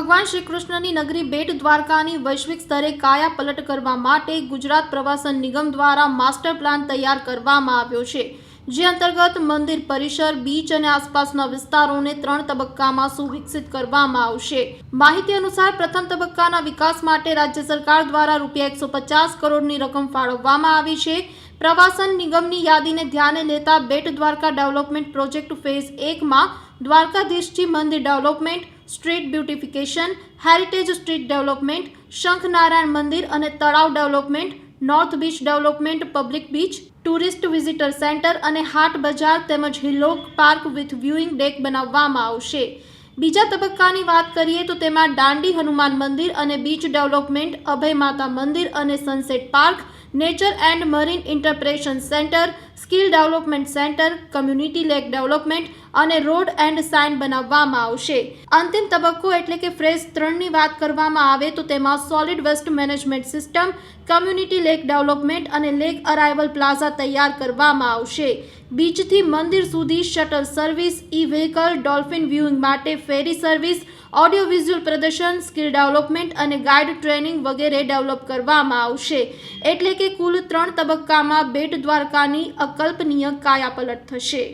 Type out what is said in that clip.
ભગવાન શ્રી કૃષ્ણની નગરી બેટ દ્વારકાની વૈશ્વિક સ્તરે કાયા પલટ કરવા માટે ગુજરાત પ્રવાસન નિગમ દ્વારા માસ્ટર પ્લાન તૈયાર કરવામાં આવ્યો છે, જે અંતર્ગત મંદિર પરિસર, બીચ અને આસપાસના વિસ્તારોને ત્રણ તબક્કામાં સુવિકસિત કરવામાં આવશે. માહિતી અનુસાર, પ્રથમ તબક્કાના વિકાસ માટે રાજ્ય સરકાર દ્વારા રૂપિયા એકસો પચાસ કરોડની રકમ ફાળવવામાં આવી છે. પ્રવાસન નિગમની યાદીને ધ્યાને લેતા Bet Dwarka development project phase એકમાં દ્વારકાધીશજી મંદિર development street beautification, heritage street development, Shankhnarayan મંદિર અને તળાવ development, north beach development, public beach, tourist visitor centre અને હાટ બજાર તેમજ hillock park with viewing deck બનાવવામાં આવશે. બીજા તબક્કાની વાત કરીએ તો તેમાં દાંડી હનુમાન મંદિર અને બીચ ડેવલપમેન્ટ, અભય માતા મંદિર અને sunset park nature and marine interpretation centre skill development centre community lake development અને રોડ એન્ડ સાઇન બનાવવામાં આવશે. અંતિમ તબક્કો એટલે કે ફ્રેઝ ત્રણની વાત કરવામાં આવે તો તેમાં solid waste management system community lake development અને લેક અરાઇવલ પ્લાઝા તૈયાર કરવામાં આવશે. બીચથી મંદિર સુધી shuttle service e vehicle dolphin viewing માટે ફેરી સર્વિસ, ઓડિયો વિઝ્યુઅલ પ્રદર્શન, સ્કિલ ડેવલપમેન્ટ અને ગાઈડ ટ્રેનિંગ વગેરે ડેવલપ કરવામાં આવશે. એટલે કે કુલ ત્રણ તબક્કામાં બેટ દ્વારકાની અકલ્પનીય કાયાપલટ થશે.